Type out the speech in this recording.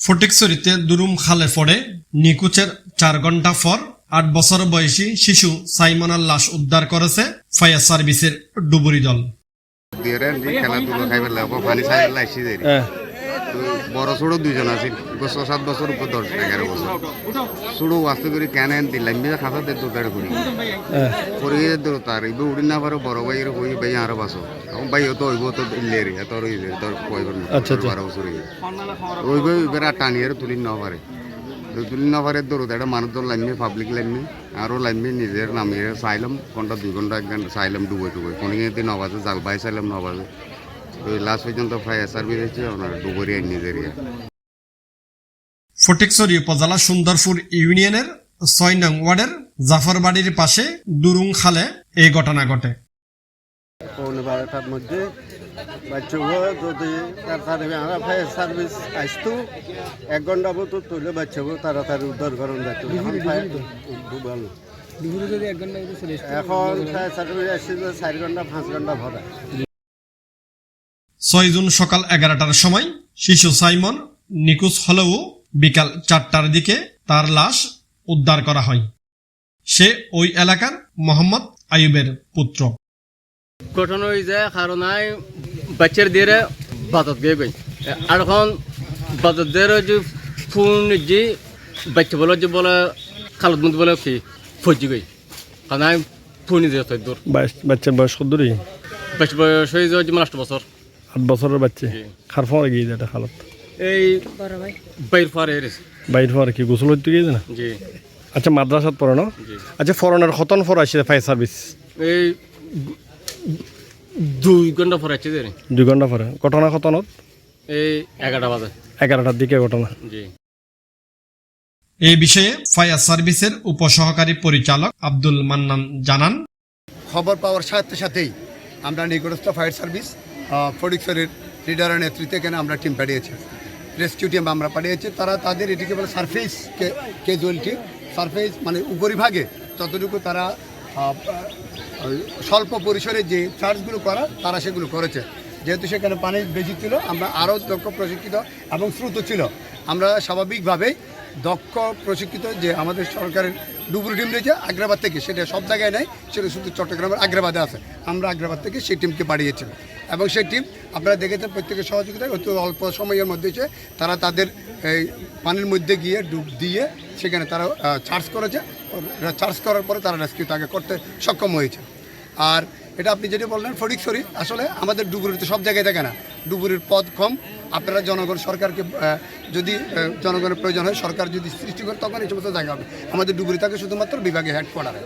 ফটিকছড়িতে দুরুম খালে পড়ে নিকুচের চার ঘণ্টা পর আট বছর বয়সী শিশু সাইমনার লাশ উদ্ধার করেছে ফায়ার সার্ভিসের ডুবুরি দল। খেলাধুলো খাইবার লাগবো পানি সাইবার বড় ছোট দুজন আছে ছ সাত বছর উপর দশ এগারো বছর ছোট আস্তে করে কেন দিলাম বিয়ে খাতা দে দোকার করি করি দূর তার ইবে উড়ি না পারো বড় ভাইয়ের কই ভাই আরও বাসো এখন ভাই তো হইব তো ইলে রে তোর ইলে তোর কইবার আচ্ছা বারো বছর ওইব এবার আর টানিয়ে তুলি না পারে তুলি না পারে দূর এটা মানুষ তো লাইনমি পাবলিক লাইনমি আরও লাইনমি নিজের নামিয়ে চাইলাম ঘণ্টা দুই ঘণ্টা এক ঘণ্টা চাইলাম ডুবই টুবই কোনো দিন নবাজে জাল পাই চাইলাম নবাজে ওই লাস্ট পর্যন্ত ফায়ার সার্ভিস হচ্ছে আপনার ডুবুরি নিজের ফটিকছড়ি উপজেলা সুন্দরপুর ইউনিয়নের ছয় নং ওয়ার্ডের জাফরবাড়ির পাশে দুরুং খালে এই ঘটনা ঘটে। পৌনে বারোটার মধ্যে বাচ্চাগুলো যদি তাড়াতাড়ি আমরা ফায়ার সার্ভিস আসতো এক ঘণ্টা মতো তুলে বাচ্চাগুলো তাড়াতাড়ি উদ্ধার করেন যেত এখন ফায়ার ডুবালো এখন ফায়ার সার্ভিস আসছে চার ঘণ্টা পাঁচ ঘণ্টা ভরা ছয় জুন সকাল এগারোটার সময় শিশু সাইমন নিখোঁজ হলেও বিকাল চারটার দিকে তার লাশ উদ্ধার করা হয়। সে ওই এলাকার মোহাম্মদ আইয়ুবের পুত্র। ঘটনা হয়ে যায় কারণ বাচ্চার দিয়ে বাজার দিয়ে গই আর এখন বাজার দিয়ে যে ফোন যে বাচ্চা বলে যে বলে খালত মধ্যে বলে কি ফজি গই কারণ আমি ফোন দিয়ে দূর। বাইশ- বাচ্চার বয়স কত দূরে? বাচ্চা বয়স হয়ে যায় যে লাস্ট বছর। আট বছরের বাচ্চা। খার ফর গিয়ে এটা খালত। এই বাইর ফারে বাইর ফর কি গোসল হইতে গিয়ে না? জি। আচ্ছা মাদ্রাসাত পড়ে না? আচ্ছা ফরনের খতন ফর আসছে ফায়ার সার্ভিস। এই দুই ঘণ্টা পরে আছে যে দুই ঘণ্টা পরে ঘটনা খতনত এই এগারোটা বাজে। এগারোটার দিকে ঘটনা। জি। এই বিষয়ে ফায়ার সার্ভিসের উপসহকারী পরিচালক আব্দুল মান্নান জানান। খবর পাওয়ার সাথে সাথেই আমরা নিকটস্থ ফায়ার সার্ভিস ফটিকসরের লিডারের নেতৃত্বে এখানে আমরা টিম পাঠিয়েছি। রেস্কিউ টিম আমরা পাঠিয়েছি। তারা তাদের এটিকে বলে সারফেস ক্যাজুয়ালিটি সারফেস মানে উপরিভাগে ততটুকু তারা স্বল্প পরিসরে যে চার্জগুলো করা, তারা সেগুলো করেছে। যেহেতু সেখানে পানি বেশি ছিল, আমরা আরও দক্ষ, প্রশিক্ষিত এবং শ্রুত ছিল। আমরা স্বাভাবিকভাবেই দক্ষ, প্রশিক্ষিত যে আমাদের সরকারের ডুবুরি টিম রয়েছে আগ্রাবাদ থেকে, সেটা সব জায়গায় নেই, সেটা শুধু চট্টগ্রামের আগ্রাবাদে আছে। আমরা আগ্রাবাদ থেকে সেই টিমকে পাঠিয়েছিলাম এবং সেই টিম আপনারা দেখেছেন প্রত্যেকের সহযোগিতায় অতি অল্প সময়ের মধ্যে এসে তারা তাদের এই পানির মধ্যে গিয়ে ডুব দিয়ে সেখানে তারা চার্জ করেছে। চার্জ করার পরে তারা রেস্কিউ তাকে করতে সক্ষম হয়েছে। আর এটা আপনি যেটা বললেন ফটিকছড়ি আসলে আমাদের ডুবুরিতে সব জায়গায় থাকে না। ডুবুরির পদ কম। আপনারা জনগণ সরকারকে যদি জনগণের প্রয়োজন হয়, সরকার যদি সৃষ্টি করে, তখন এই সমস্ত জায়গা হবে। আমাদের ডুবুরি থাকে শুধুমাত্র বিভাগে হেডকোয়ার্টারে